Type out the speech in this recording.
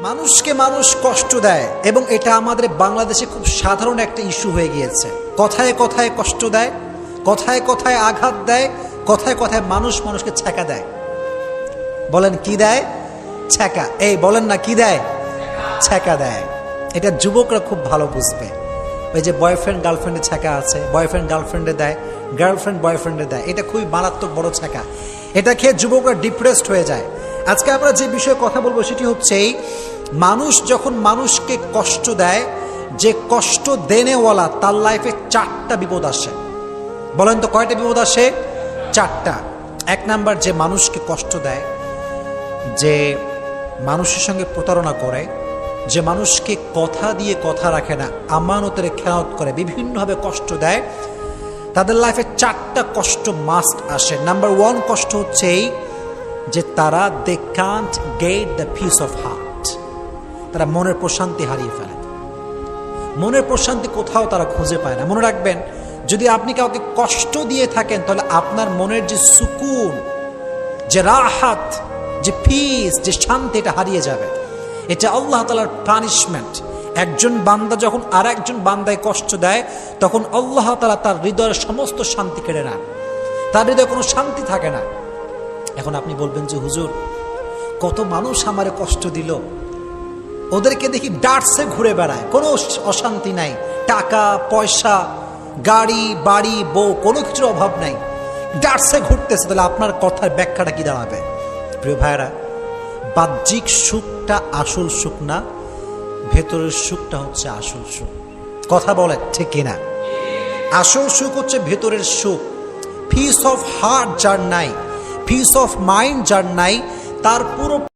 মানুষকে মানুষ কষ্ট দেয় এবং এটা আমাদের বাংলাদেশে খুব সাধারণ একটা ইস্যু হয়ে গিয়েছে। কথায় কথায় কষ্ট দেয়, কথায় কথায় আঘাত দেয়, কথায় কথায় মানুষ মানুষকে ছ্যাঁকা দেয়। বলেন, কি দেয়? ছ্যাঁকা। এই, বলেন না, কি দেয়? ছ্যাঁকা দেয়। এটা যুবকরা খুব ভালো বুঝবে। ওই যে বয়ফ্রেন্ড গার্লফ্রেন্ডে ছ্যাঁকা আছে বয়ফ্রেন্ড গার্লফ্রেন্ডে দেয় গার্লফ্রেন্ড বয়ফ্রেন্ডে দেয়। এটা খুবই মারাত্মক বড় ছ্যাঁকা। এটা খেয়ে যুবকরা ডিপ্রেসড হয়ে যায়। আজকে আমরা যে বিষয়ে কথা বলব সেটি হচ্ছে মানুষ যখন মানুষকে কষ্ট দেয়, যে কষ্ট দেনেওয়ালা তার লাইফে চারটা বিপদ আসে। বলেন তো কয়টা বিপদ আসে? চারটা। এক নাম্বার, যে মানুষকে কষ্ট দেয়, যে মানুষের সঙ্গে প্রতারণা করে, যে মানুষকে কথা দিয়ে কথা রাখে না, আমানতের খেয়ালত করে, বিভিন্নভাবে কষ্ট দেয়, তাদের লাইফে চারটা কষ্ট মাস্ট আসে। নাম্বার ওয়ান কষ্ট হচ্ছে এই যে তারা they can't get the peace of heart তারা মনের প্রশান্তি হারিয়ে ফেলে। মনের প্রশান্তি কোথাও তারা খুঁজে পায় না। মনে রাখবেন, যদি আপনি কাউকে কষ্ট দিয়ে থাকেন, তাহলে আপনার মনের যে সুকুন, যে রাহাত, যে পিস যে শান্তি, এটা হারিয়ে যাবে। এটা আল্লাহ তালার পানিশমেন্ট একজন বান্দা যখন আর একজন বান্দায় কষ্ট দেয়, তখন আল্লাহ তালা তার হৃদয়ের সমস্ত শান্তি কেড়ে নেন। তার হৃদয়ে কোনো শান্তি থাকে না। এখন আপনি বলবেন যে, হুজুর, কত মানুষ আমারে কষ্ট দিল। ওদেরকে দেখি ডাটসে ঘুরে বেড়ায়, কোনো অশান্তি নাই। টাকা, পয়সা, গাড়ি, বাড়ি, বউ, কোনো কিছুর অভাব নাই। ডাটসে ঘুরতেছে, তাহলে আপনার কথার ব্যাখ্যাটা কি দাঁড়াবে? প্রিয় ভাইরা বাহ্যিক সুখটা আসল সুখ না, ভেতরের সুখটা হচ্ছে আসল সুখ। কথা বলে ঠিক কিনা? আসল সুখ হচ্ছে ভেতরের সুখ। পিস অফ হার্ট যার নাই পিস অফ মাইন্ড যার নাই তার পুরো